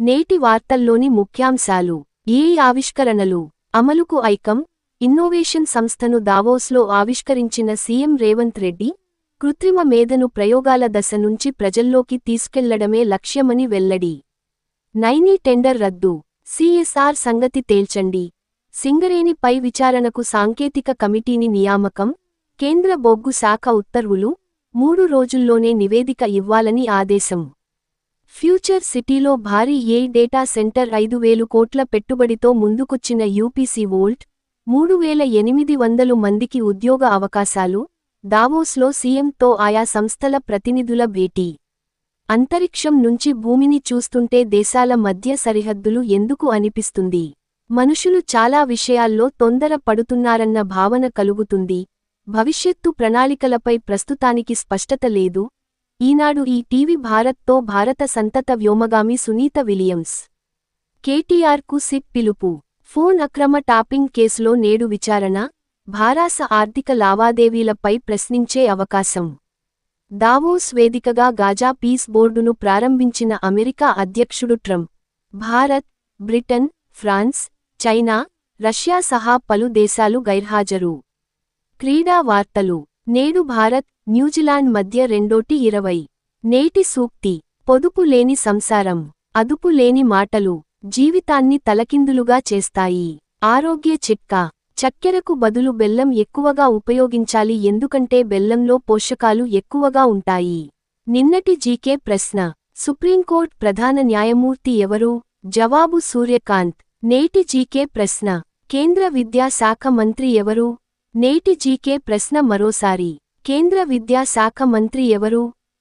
నేటి వార్తల్లోని ముఖ్యాంశాలు. ఏ ఆవిష్కరణలు. అమలుకు ఐకం. ఇన్నోవేషన్ సంస్థను దావోస్లో ఆవిష్కరించిన సీఎం రేవంత్ రెడ్డి కృత్రిమ మేధను ప్రయోగాల దశ నుంచి ప్రజల్లోకి తీసుకెళ్ళడమే లక్ష్యమని వెల్లడి. నైనీ టెండర్ రద్దు. సిఎస్ఆర్ సంగతి తేల్చండి. సింగరేణిపై విచారణకు సాంకేతిక కమిటీని నియామకం. కేంద్ర బొగ్గు శాఖ ఉత్తర్వులు. మూడు రోజుల్లోనే నివేదిక ఇవ్వాలని ఆదేశం. ఫ్యూచర్ సిటీలో భారీ ఏ డేటా సెంటర్ ఐదు వేలు కోట్ల పెట్టుబడితో ముందుకొచ్చిన యూపీసీ వోల్ట్ మూడు వేల ఎనిమిది వందలు మందికి ఉద్యోగ అవకాశాలు దావోస్లో సీఎంతో ఆయా సంస్థల ప్రతినిధుల భేటీ. అంతరిక్షం నుంచి భూమిని చూస్తుంటే దేశాల మధ్య సరిహద్దులు ఎందుకు అనిపిస్తుంది? మనుషులు చాలా విషయాల్లో తొందర పడుతున్నారన్న భావన కలుగుతుంది. భవిష్యత్తు ప్రణాళికలపై ప్రస్తుతానికి స్పష్టత లేదు. ఈనాడు ఈ టీవీ భారత్తో భారత సంతత వ్యోమగామి సునీత విలియమ్స్. కేటీఆర్కు సిట్ పిలుపు. ఫోన్ అక్రమ టాపింగ్ కేసులో నేడు విచారణ. భారాస ఆర్థిక లావాదేవీలపై ప్రశ్నించే అవకాశం. దావోస్ వేదికగా గాజా పీస్ బోర్డును ప్రారంభించిన అమెరికా అధ్యక్షుడు Trump. Bharat Britain France China Russia సహా పలు దేశాలు గైర్హాజరు. క్రీడా వార్తలు. నేడు భారత్ న్యూజిలాండ్ మధ్య రెండోటి ఇరవై. నేటి సూక్తి పొదుపు లేని సంసారం అదుపు లేని మాటలు జీవితాన్ని తలకిందులుగా చేస్తాయి. ఆరోగ్య చిట్కా చక్కెరకు బదులు బెల్లం ఎక్కువగా ఉపయోగించాలి ఎందుకంటే బెల్లంలో పోషకాలు ఎక్కువగా ఉంటాయి. నిన్నటి జీకే ప్రశ్న సుప్రీంకోర్టు ప్రధాన న్యాయమూర్తి ఎవరు? జవాబు సూర్యకాంత్. నేటి జీకే ప్రశ్న కేంద్ర విద్యాశాఖ మంత్రి ఎవరు? నేటి జీకే ప్రశ్న మరోసారి. కేంద్ర విద్యాశాఖ మంత్రి ఎవరు?